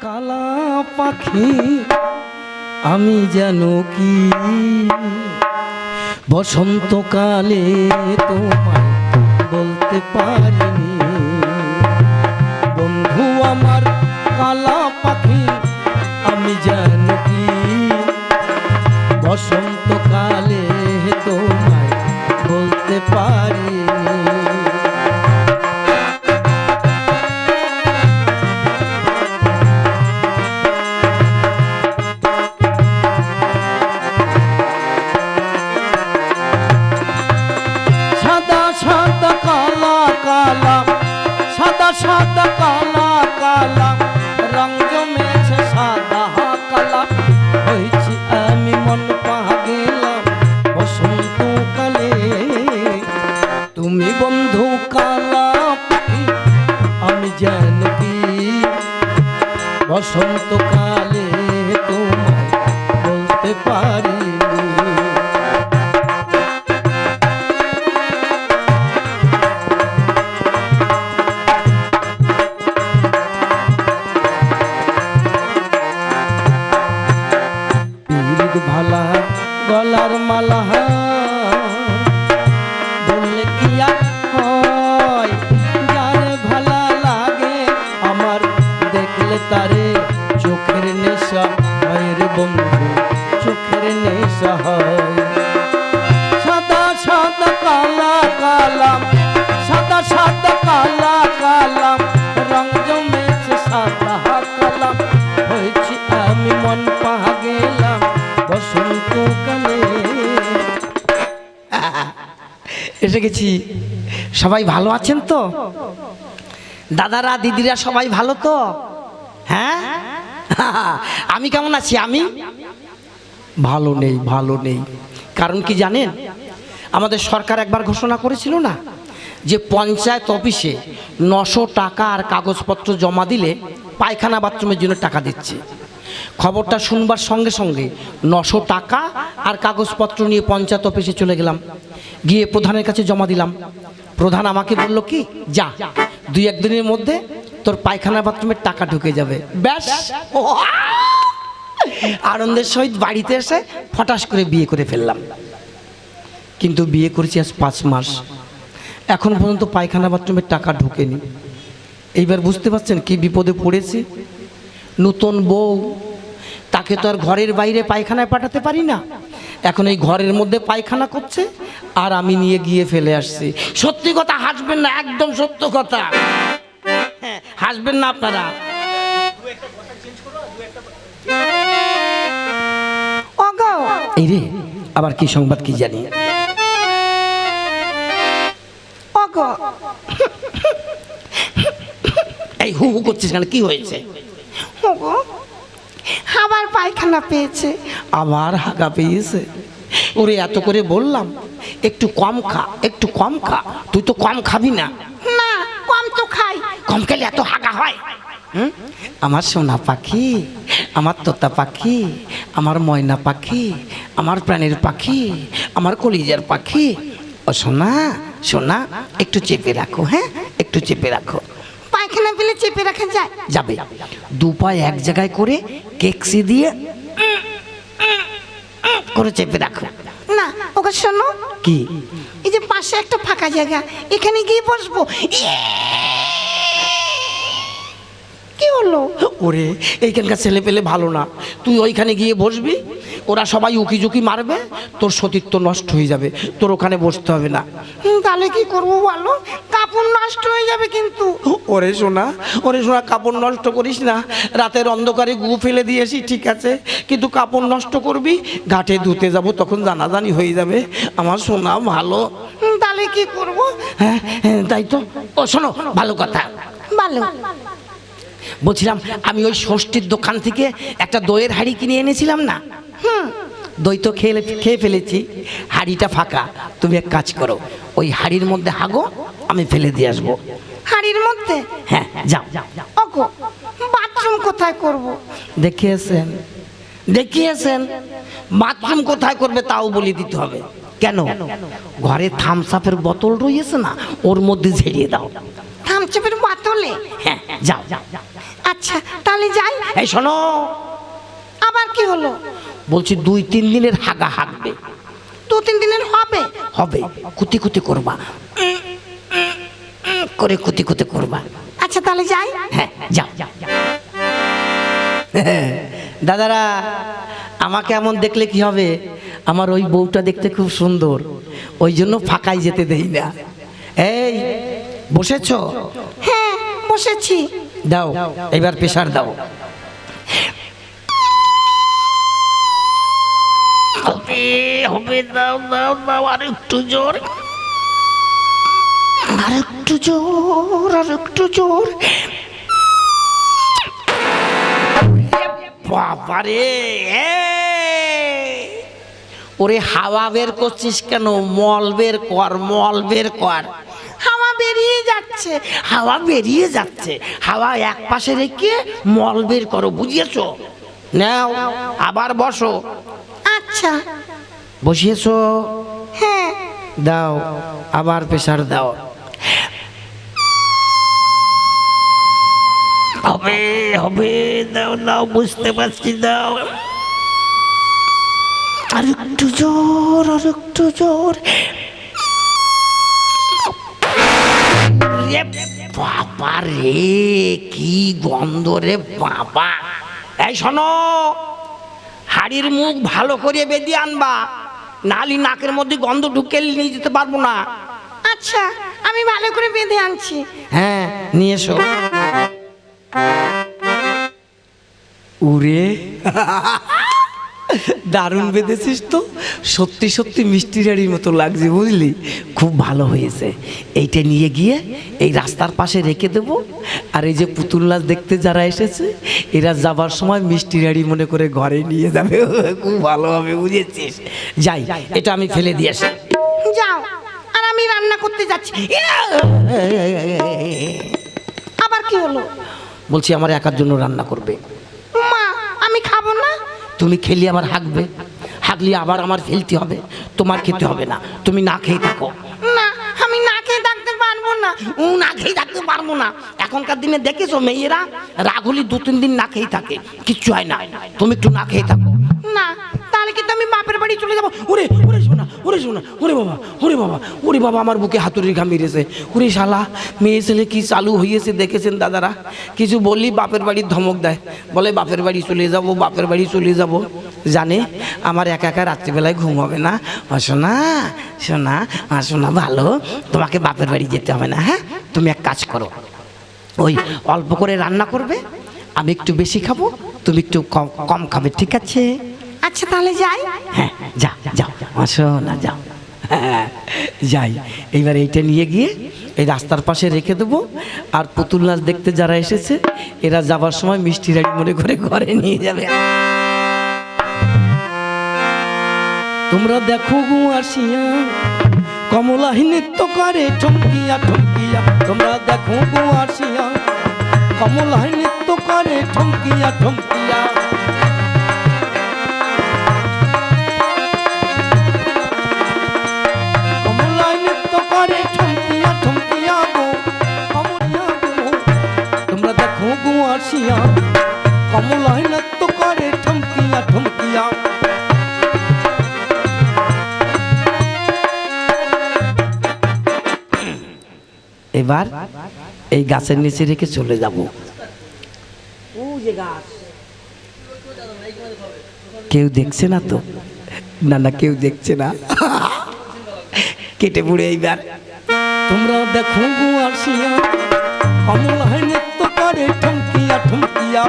কালা পাখি, আমি যেন কি? বসন্তকালে তোমায় বলতে পারিনি। বন্ধু আমার কালা পাখি, আমি যেন কি? বসন্তকালে তোমায় বলতে পারিনি। বসন্তকালে তোমায় বলতে পীর নেশা হয় রে বন্ধু, চোখের নেশা হয়। সাদা সাদা কালা কালা, সাদা সাদা কালা কালা, রং জমেছে সাদা হয়েছি আমি মন পাহা গেলাম বসন্ত কালে। এসে গেছি। সবাই ভালো আছেন তো? দাদারা, দিদিরা সবাই ভালো তো? হ্যাঁ? আমি কেমন আছি, আমি? ভালো নেই ভালো নেই। কারণ কি জানেন? আমাদের সরকার একবার ঘোষণা করেছিল না যে পঞ্চায়েত অফিসে নশো টাকা আর কাগজপত্র জমা দিলে পায়খানা বাথরুমের জন্য টাকা দিচ্ছে। খবরটা শুনবার সঙ্গে সঙ্গে নশো টাকা আর কাগজপত্র নিয়ে পঞ্চায়েত অফিসে চলে গেলাম। গিয়ে প্রধানের কাছে জমা দিলাম। প্রধান আমাকে বলল, কি? যা। দুই একদিনের মধ্যে তোর পায়খানা বাথরুমের টাকা ঢুকে যাবে। ব্যাস। আনন্দের সহিত বাড়িতে এসে ফটাস করে বিয়ে করে ফেললাম। কিন্তু বিয়ে করেছি আজ পাঁচ মাস। এখন পর্যন্ত পায়খানা বাথরুমের টাকা ঢোকেনি। এইবার বুঝতে পারছেন কি বিপদে পড়েছি? নতুন বউ, তাকে তো আর ঘরের বাইরে পায়খানায় পাঠাতে পারি না। এখন এই ঘরের মধ্যে পায়খানা করছে, আর আমি নিয়ে গিয়ে ফেলে আসছি। সত্যি কথা হাসবেন না, একদম সত্য কথা। হাসবেন না আপনারা। ওগো। এই রে আবার কি সংবাদ কি জানি? এই হু হু করছিস কেন? কি হয়েছে? আবার পায়খানা পেয়েছে। আবার হাগা পেয়েছে। ওরে এত করে বললাম একটু কম খা একটু কম খা। তুই তো কম খাবি না। কম খেলে এত হাগা হয়? হুম? আমার সোনা পাখি আমার তোতা পাখি আমার ময়না পাখি আমার প্রাণের পাখি আমার কলিজার পাখি। ও সোনা সোনা একটু চেপে রাখো হ্যাঁ? একটু চেপে রাখো। পায়খানা পেলে চেপে রাখা যায়। যাবে। দু পায়ে এক জায়গায় করে কেকসি দিয়ে করে চেপে রাখো। না ওকে শোনো। কি? এই যে পাশে একটা ফাঁকা জায়গা এখানে গিয়ে বসবো। ইয়ে! হলো? ওরে এইখানকার ছেলে পেলে ভালো না। তুই ওইখানে গিয়ে বসবি ওরা সবাই উকি ঝুঁকি মারবে তোর সতীত্ব নষ্ট হয়ে যাবে তোর ওখানে বসতে হবে না। তাহলে কি করব বলো? কাপড় নষ্ট হয়ে যাবে কিন্তু। ওরে সোনা ওরে সোনা কাপড় নষ্ট করিস না। রাতের অন্ধকারে গু ফেলে দিয়েছি ঠিক আছে। কিন্তু কাপড় নষ্ট করবি ঘাটে ধুতে যাব তখন জানাজানি হয়ে যাবে। আমার সোনা ভালো। তাহলে কি করব? হ্যাঁ হ্যাঁ, তাই তো। ও শোনো ভালো কথা। ভালো। বলছিলাম আমি ওই ষষ্ঠীর দোকান থেকে একটা দইয়ের হাঁড়ি কিনে এনেছিলাম না? হুম দই তো খেয়ে খেয়ে ফেলেছি হাঁড়িটা ফাঁকা। তুমি এক কাজ করো ওই হাঁড়ির মধ্যে হাগো আমি ফেলে দিয়ে আসব। হাড়ির মধ্যে? হ্যাঁ যাও। ওগো বাথরুম কোথায় করব? দেখিয়েছেন দেখিয়েছেন। বাথরুম কোথায় করবে তাও বলে দিতে হবে। কেন? ঘরে থামস আপের বোতল রয়েছে না ওর মধ্যে ঝেড়িয়ে দাও। থামচাপের বোতলে? হ্যাঁ যাও। আচ্ছা আচ্ছা তাহলে যাই। এই শোনো। আবার কি হলো? বলছি দুই তিন দিনের হাগা হাগবে। দু তিন দিনের হবে? হবে। কুতি কুতি করবা। করে কুতি কুতি করবা। আচ্ছা তাহলে যাই। হ্যাঁ যাও। দাদারা আমাকে এমন দেখলে কি হবে? আমার ওই বউটা দেখতে খুব সুন্দর। ওই জন্য ফাঁকায় যেতে দেই না। এই বসেছো? হ্যাঁ বসেছি। দাও এবার প্রেশার দাও। হবে হবে দাও দাও দাও আর একটু জোর। আর একটু জোর আর একটু জোর। বাবারে! ওরে হাওয়া বের করছিস কেন? মল বের কর মল বের কর। যাচ্ছে হাওয়া বেরিয়ে যাচ্ছে। হাওয়া এক পাশে রেখে মল বের করো বুঝিয়েছো? নাও আবার বসো। আচ্ছা। বসিয়েছো? হ্যাঁ। দাও আবার প্রেশার দাও। হবে হবে দাও দাও বুঝতে পারছি দাও। আর একটু জোর আর একটু জোর। রে বাবা রে কি গন্ধ রে বাবা। এই শোনো হাড়ির মুখ ভালো করে বেঁধে আনবা নালি নাকের মধ্যে গন্ধ ঢুকে নিয়ে যেতে পারব না। আচ্ছা আমি ভালো করে বেঁধে আনছি। হ্যাঁ নিয়ে এসো। উরে। দারুণ বেঁধেছিস তো? সত্যি সত্যি মিষ্টি রাড়ির মতো লাগছে বুঝলি? খুব ভালো হয়েছে। এইটা নিয়ে গিয়ে এই রাস্তার পাশে রেখে দেবো। আর এই যে পুতুল নাচ দেখতে যারা এসেছে এরা যাবার সময় মিষ্টি রাড়ি মনে করে ঘরে নিয়ে যাবে। খুব ভালো হবে বুঝেছিস। যাই এটা আমি ফেলে দিয়ে আসি। যাও আর আমি রান্না করতে যাচ্ছি। আবার কি হলো? বলছি আমার একার জন্য রান্না করবে। তুমি খেলি আমার হাঁকবে হাঁকলি আবার আমার ফেলতে হবে। তোমার খেতে হবে না। তুমি না খেয়ে থাকো। না আমি না খেয়ে থাকতে পারব না। ও না খেয়ে থাকতে পারব না। এখনকার দিনে দেখেছ মেয়েরা? রাগুলি দু তিন দিন না খেয়ে থাকে। কিচ্ছু হয় না। তুমি একটু না খেয়ে থাকো। না তাহলে কিন্তু আমি বাপের বাড়ি চলে যাব? ওরে ওরে ওরে শোনা ওরে বাবা ওরে বাবা ওরে বাবা, আমার বুকে হাতুড়ি ঘা মেরেছে ওরে শালা, মেয়ে ছেলে কি চালু হয়েছে দেখেছেন দাদারা? কিছু বললি বাপের বাড়ির ধমক দেয়। বলে, বাপের বাড়ি চলে যাব, বাপের বাড়ি চলে যাব। জানে, আমার একা একা রাত্রিবেলায় ঘুম হবে না। শোনা শোনা শোনা ভালো, তোমাকে বাপের বাড়ি যেতে হবে না হ্যাঁ? তুমি এক কাজ করো, ওই অল্প করে রান্না করবে, আমি একটু বেশি খাব, তুমি একটু কম কম খাবে, ঠিক আছে? আচ্ছা তাহলে যাই। হ্যাঁ যা, যাও, আসো না, যাও। যাই, এইবার এইটা নিয়ে গিয়ে এই রাস্তার পাশে রেখে দেবো। আর পুতুল নাচ দেখতে যারা এসেছে, এরা যাবার সময় মিষ্টি রাড়ি মনে করে ঘরে নিয়ে যাবে। তোমরা দেখো গো আসিয়া, কমলাহি নৃত্য করে ঠমকিয়া ঠমকিয়া। তোমরা দেখো গো আসিয়া, কমলাহি নৃত্য করে ঠমকিয়া ঠমকিয়া। গাছের নিচে রেখে চলে যাব। কেউ দেখছে না তো? না না, কেউ দেখছে না। কেটে পড়ে এইবার। তোমরা দেখো গো আসিয়া, অমল হেনে তো পারে ঠমকিয়া ঠমকিয়া।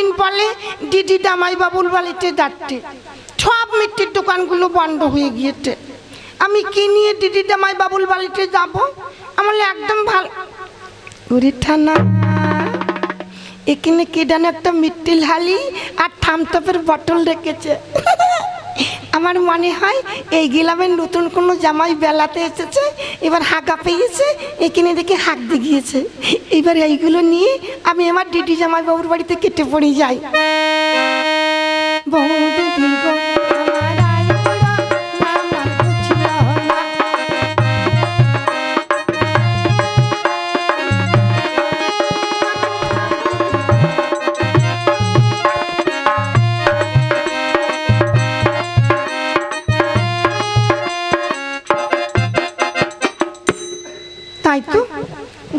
কতদিন বলে দিদি দামাই বাবুর বাড়িতে যাচ্ছে। সব মিট্টির দোকানগুলো বন্ধ হয়ে গিয়েছে। আমি কি নিয়ে দিদি দামাই বাবুল বাড়িতে যাব? আমার একদম ভালো ওরে থানা। এখানে কেডান একটা মিট্টিল হালি আর থামতপের বটল রেখেছে। আমার মনে হয় এই গিলামের নতুন কোনো জামাই বেলাতে এসেছে, এবার হাঁকা পেয়েছে, এখানে দেখে হাঁক দিয়ে গিয়েছে এবার এইগুলো নিয়ে আমি আমার ডিডি জামাই বাবুর বাড়িতে কেটে পড়ে যাই। বৌদি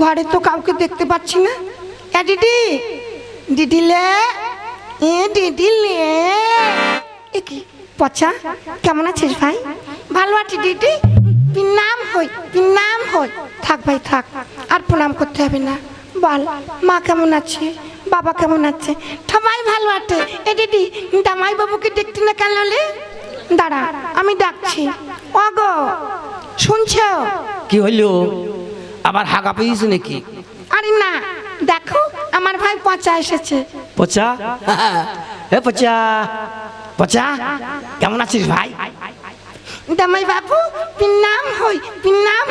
ঘরে তো কাউকে দেখতে পাচ্ছি না। এ দিদি দিদিলে এ দিদিলে এ কি, পচা, কেমন আছিস ভাই? ভালো আছি দিদি। নাম হই নাম হই। থাক ভাই, থাক, আর প্রণাম করতে হবে না। বল, মা কেমন আছে? বাবা কেমন আছে? সবাই ভালো আছে। এ দিদি দামাই বাবুকে দেখতে না কেন দাঁড়া, আমি ডাকছি। অগো, শুনছো? কি হইল? আবার হাগা পেয়েছে নাকি? আরে না দেখো আমার ভাই পচা এসেছে। পচা? এ পচা পচা কেমন আছিস ভাই? দামাই বাবু পিন্নাম হই পিন্নাম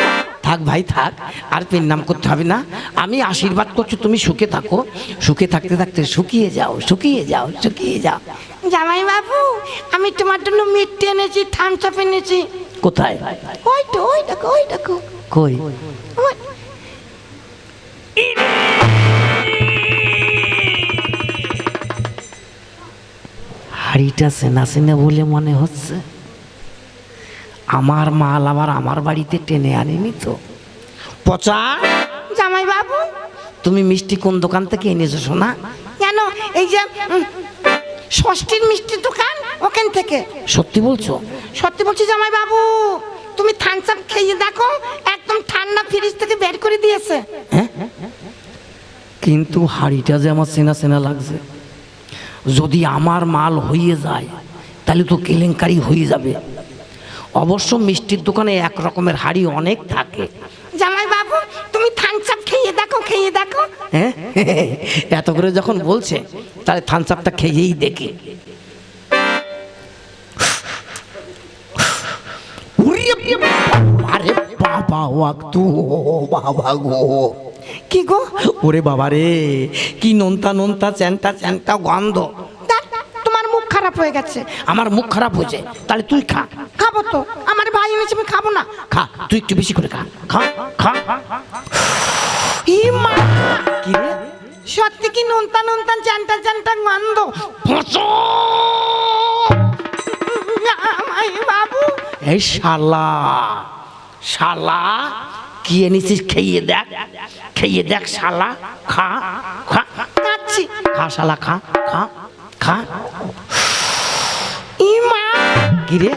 থাক ভাই থাক আর পেন নাম করতে হবে না। আমি আশীর্বাদ করছি তুমি সুখে থাকো। সুখে থাকতে থাকতে শুকিয়ে যাও শুকিয়ে যাও শুকিয়ে যাও। জামাই বাবু আমি তোমার জন্য মিষ্টি এনেছি থামসাপ এনেছি। কোথায়? ওই তো ওই দেখো ওই দেখো। কই। হাড়িটা সেনা সেনা বলে মনে হচ্ছে। আমার মাল আবার আমার বাড়িতে টেনে আনেনি তো। পচা? জামাই বাবু তুমি মিষ্টি কোন দোকান থেকে এনেছো শোনা কেন? এই যে ষষ্ঠীর মিষ্টির দোকান ওখান থেকে। সত্যি বলছো? সত্যি বলছি জামাই বাবু তুমি থামসাপ খেয়ে দেখো একদম ঠান্ডা ফ্রিজ থেকে বের করে দিয়েছে হ্যাঁ কিন্তু হাড়িটা যে আমার চেনা চেনা লাগছে যদি আমার মাল হয়ে যায় তাহলে তো কেলেঙ্কারি হয়ে যাবে অবশ্য মিষ্টির দোকানে এক রকমের হাড়ি অনেক থাকে জামাই বাবু তুমি থামসাপ খেয়ে দেখো খেয়ে দেখো হ্যাঁ এত করে যখন বলছে তাহলে থানসাপটা খেয়েই দেখি আরে বাবা ওয়াক্তু বাবা গো কি গো ওরে বাবা রে কি নোনতা নোনতা চ্যানটা চ্যানটা গন্ধ তোমার মুখ খারাপ হয়ে গেছে আমার মুখ খারাপ হয়েছে তাহলে তুই খা খাব তো আমার ভাই এনেছে আমি খাব না খা তুই একটু বেশি করে খা খা খা ই মা কি রে সত্যি কি নোনতা নোনতা জানটা জানটা গন্ধ বাবু এই শালা শালা কি এনেছিস খেয়ে দেখ খেয়ে দেখ শালা খা খা কাচ্ছি খা শালা খা খা খা। ইমা মা কি রে?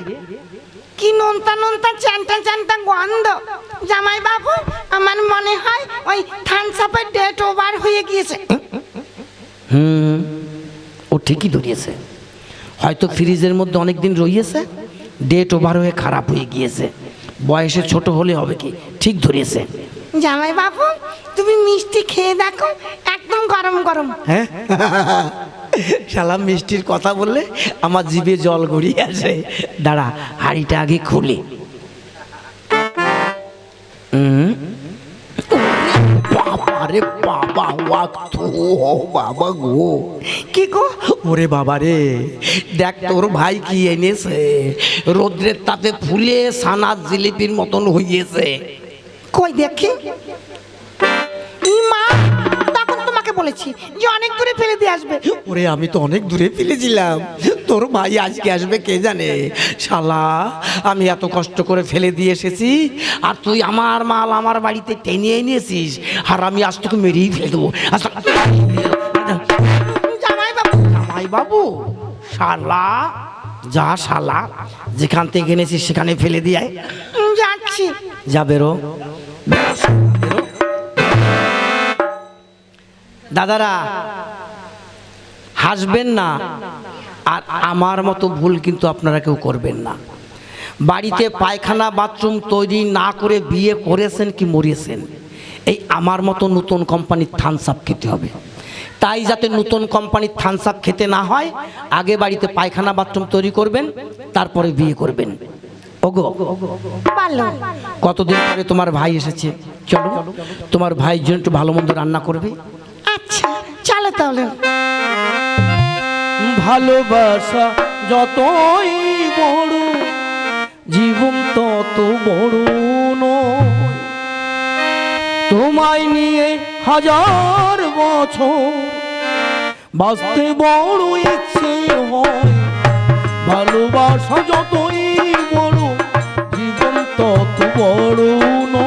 কি নোনতা নোনতা চানটা চানটা গন্ধ। জামাই বাবু আমার মনে হয় ওই থানসাপের ডেট ওভার হয়ে গিয়েছে। হুম ও ঠিকই ধরিয়েছে। হয়তো ফ্রিজের মধ্যে অনেক দিন রইয়েছে ডেট ওভার হয়ে খারাপ হয়ে গিয়েছে। বয়সে ছোট হলে হবে কি? ঠিক ধরিয়েছে জামাই বাবু তুমি মিষ্টি খেয়ে দেখো একদম গরম গরম। হ্যাঁ? শালা মিষ্টির কথা বললে আমার জিভে জল গড়িয়ে আসে। দাঁড়া হাড়িটা আগে খুলি। বাবা গো। কি গো? ওরে বাবা রে দেখ তোর ভাই কি এনেছে। রোদ্রের তাপে ফুলে সানার জিলিপির মতন হইয়েছে। কই দেখি? মা তখন তোমাকে বলেছি যে অনেক দূরে ফেলে দিয়ে আসবে। ওরে আমি তো অনেক দূরে ফেলেছিলাম। তোর ভাই আজকে আসবে কে জানে? শালা আমি এত কষ্ট করে ফেলে দিয়ে এসেছি আর তুই আমার মাল আমার বাড়িতে টেনে এনেছিস আর আমি আজ তোকে মেরেই ফেলে দেবো। জামাই বাবু জামাই বাবু শালা যা শালা যেখান থেকে এনেছিস সেখানে ফেলে দিয়ে আয়। যাচ্ছি। যা বেরো। দাদারা হাসবেন না। আর আমার মতো ভুল কিন্তু আপনারা কেউ করবেন না। বাড়িতে পায়খানা বাথরুম তৈরি না করে বিয়ে করেছেন কি মরিয়েছেন এই আমার মতো নতুন কোম্পানির থানসাপ খেতে হবে। তাই যাতে নতুন কোম্পানির থামস আপ খেতে না হয় আগে বাড়িতে পায়খানা বাথরুম তৈরি করবেন তারপরে বিয়ে করবেন। ওগো কতদিন পরে তোমার ভাই এসেছে? চলো তোমার ভাইয়ের জন্য একটু ভালো মন্দ রান্না করবে। আচ্ছা চলো তাহলে। ভালোবাসা যতই বড়, জীবন তত বড় তোমায় নিয়ে হাজার বছর বাঁচতে বড় ইচ্ছে হয়। ভালোবাসা যতই বড়, জীবন তত বড় নয়।